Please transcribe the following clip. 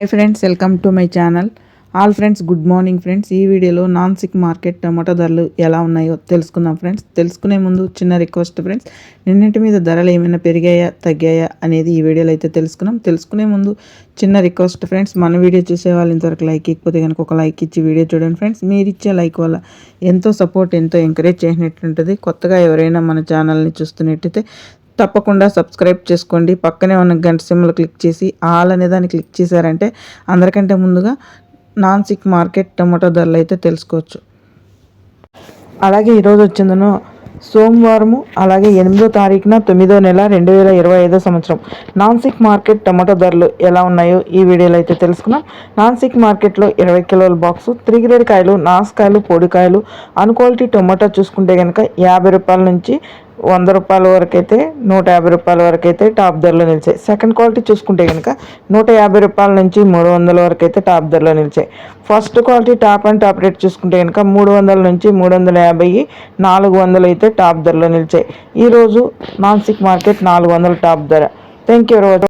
Hi friends welcome to my channel all friends good morning friends ఈ వీడియోలో non sick market tomato ధరలు ఎలా ఉన్నాయో తెలుసుకుందాం ఫ్రెండ్స్ తెలుసుకునే ముందు చిన్న రిక్వెస్ట్ ఫ్రెండ్స్ నిన్నటి మీద ధరలు ఏమైనా పెరిగాయా తగ్గాయా అనేది ఈ వీడియోలో అయితే తెలుసుకున్నాం తెలుసుకునే ముందు చిన్న రిక్వెస్ట్ ఫ్రెండ్స్ మన వీడియో చూసే వాళ్ళు ఇంతవరకు లైక్ ఇకపోతే కనుక ఒక లైక్ ఇచ్చి వీడియో చూడండి ఫ్రెండ్స్ మీరు ఇచ్చే లైక్ వల్ల ఎంతో సపోర్ట్ ఎంతో ఎంకరేజ్ చేసినట్టుంటుంది. కొత్తగా ఎవరైనా మన ఛానల్ని చూస్తున్నట్టయితే తప్పకుండా సబ్స్క్రైబ్ చేసుకోండి. పక్కనే ఉన్న గంట సిమ్లు క్లిక్ చేసి ఆల్ అనే దాన్ని క్లిక్ చేశారంటే అందరికంటే ముందుగా నాన్ సిక్ మార్కెట్ టమాటో ధరలు అయితే తెలుసుకోవచ్చు. అలాగే ఈరోజు వచ్చిందను సోమవారము అలాగే ఎనిమిదో తారీఖున తొమ్మిదో నెల రెండు వేల ఇరవై ఐదో సంవత్సరం. నాన్సిక్ మార్కెట్ టమాటో ధరలు ఎలా ఉన్నాయో ఈ వీడియోలో అయితే తెలుసుకున్నాం. నాన్సిక్ మార్కెట్లో ఇరవై కిలోల బాక్స్ త్రీ గ్రేడ్ కాయలు నాసుకాయలు పొడికాయలు అన్క్వాలిటీ టొమాటో చూసుకుంటే కనుక యాభై రూపాయల నుంచి వంద రూపాయల వరకు అయితే నూట యాభై రూపాయల వరకు అయితే టాప్ ధరలో నిలిచాయి. సెకండ్ క్వాలిటీ చూసుకుంటే కనుక నూట యాభై రూపాయల నుంచి మూడు వందల వరకు అయితే టాప్ ధరలో నిలిచాయి. First quality top and top rate చూసుకుంటే కనుక మూడు వందల నుంచి మూడు వందల యాభై నాలుగు వందలు అయితే టాప్ ధరలో నిలిచాయి. ఈరోజు నాన్ సిక్ మార్కెట్ నాలుగు వందల టాప్ ధర. Thank you